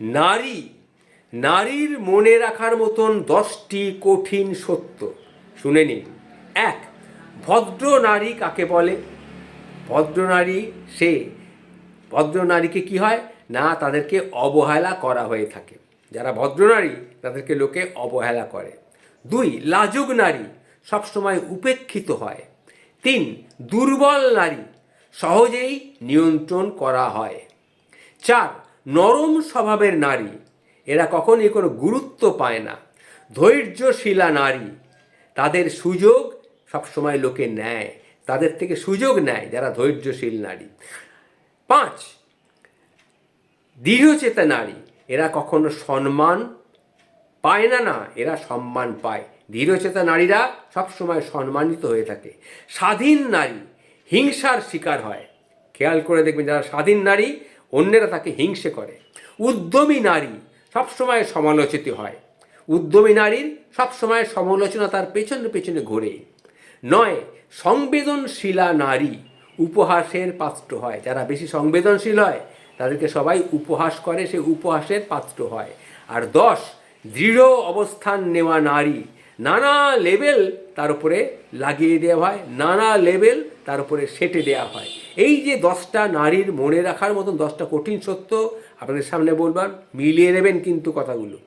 নারী, নারীর মনে রাখার মতন দশটি কঠিন সত্য। শুনে নিন। এক, ভদ্র নারী কাকে বলে? ভদ্র নারী, সে, ভদ্র নারীকে কি হয়? না, তাদেরকে অবহেলা করা হয়ে থাকে। যারা ভদ্র নারী, তাদেরকে লোকে অবহেলা করে। দুই, লাজুক নারী সবসময় উপেক্ষিত হয়। তিন, দুর্বল নারী সহজেই নিয়ন্ত্রণ করা হয়। চার নরম স্বভাবের নারী, এরা কখনই কোনো গুরুত্ব পায় না। ধৈর্যশীলা নারী, তাদের সুযোগ সবসময় লোকে নেয়, তাদের থেকে সুযোগ নেয় যারা ধৈর্যশীল নারী। পাঁচ, দৃঢ়চেতা নারী, এরা কখনো সম্মান পায় না না, এরা সম্মান পায়। দৃঢ়চেতা নারীরা সবসময় সম্মানিত হয়ে থাকে। স্বাধীন নারী হিংসার শিকার হয়। খেয়াল করে দেখবেন, যারা স্বাধীন নারী অন্যেরা তাকে হিংসে করে। উদ্যমী নারী সবসময় সমালোচিত হয়। উদ্যমী নারীর সবসময় সমালোচনা তার পেছনে পেছনে ঘোরে। নয়, সংবেদনশীলা নারী উপহাসের পাত্র হয়। যারা বেশি সংবেদনশীল হয়, তাদেরকে সবাই উপহাস করে, সে উপহাসের পাত্র হয়। আর দশ, দৃঢ় অবস্থান নেওয়া নারী নানা লেভেল তার উপরে লাগিয়ে দেওয়া হয়। নানা লেভেল তার উপরে সেটে দেওয়া হয়। এই যে দশটা নারীর মনে রাখার মতন দশটা কঠিন সত্য আপনাদের সামনে বলবার, মিলিয়ে নেবেন কিন্তু কথাগুলো।